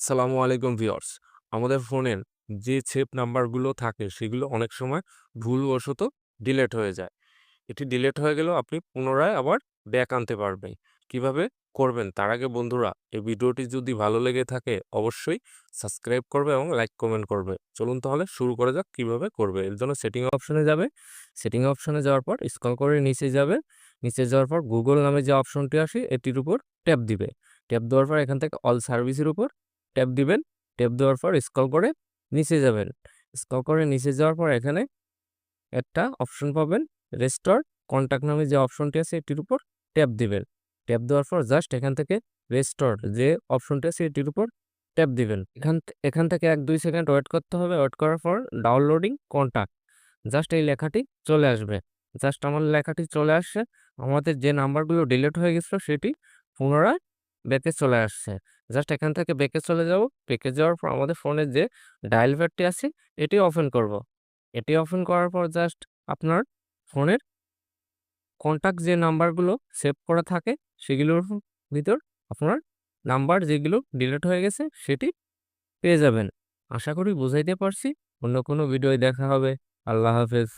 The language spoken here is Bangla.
সালামু আলাইকুম ভিউয়ার্স। আমাদের ফোনের যে সেভ নাম্বারগুলো থাকে, সেগুলো অনেক সময় ভুলবশত ডিলেট হয়ে যায়। এটি ডিলেট হয়ে গেলেও আপনি পুনরায় আবার ব্যাক আনতে পারবেন। কীভাবে করবেন? তার আগে বন্ধুরা, এই ভিডিওটি যদি ভালো লেগে থাকে, অবশ্যই সাবস্ক্রাইব করবে এবং লাইক কমেন্ট করবে। চলুন তাহলে শুরু করে যাক কীভাবে করবে। এর জন্য সেটিং অপশনে যাবে। সেটিং অপশনে যাওয়ার পর স্ক্রল করে নিচে যাবে। নিচে যাওয়ার পর গুগল নামে যে অপশনটি আসে, এটির উপর ট্যাপ দিবে। ট্যাপ দেওয়ার পর এখান থেকে অল সার্ভিসের উপর ট্যাপ দিবেন। ট্যাপ দেওয়ার পর স্ক্রল করে নিচে যাবেন। স্ক্রল করে নিচে যাওয়ার পর এখানে একটা অপশন পাবেন রেস্টোর কন্ট্যাক্ট নামে যে অপশনটি আছে এটির উপর ট্যাপ দিবেন। ট্যাপ দেওয়ার পর জাস্ট এখান থেকে রেস্টোর যে অপশনটি আছে এটির উপর ট্যাপ দিবেন। এখান এখান থেকে এক দুই সেকেন্ড ওয়েট করতে হবে। ওয়েট করার পর ডাউনলোডিং কন্ট্যাক্ট জাস্ট এই লেখাটি চলে আসবে। জাস্ট আমার লেখাটি চলে আসছে। আমাদের যে নাম্বারগুলো ডিলিট হয়ে গেছিল সেটি পুনরায় ব্যাকে চলে আসছে। জাস্ট এখান থেকে ব্যাকে চলে যাব। ব্যাকে যাওয়ার পর আমাদের ফোনের যে ডায়াল প্যাডটি আছে, এটি ওপেন করব। এটি ওপেন করার পর জাস্ট আপনার ফোনের কন্ট্যাক্ট যে নাম্বারগুলো সেভ করা থাকে, সেগুলোর ভিতর আপনার নাম্বার যেগুলো ডিলিট হয়ে গেছে, সেটি পেয়ে যাবেন। আশা করি বুঝাইতে পারছি। অন্য কোনো ভিডিওয় দেখা হবে। আল্লাহ হাফেজ।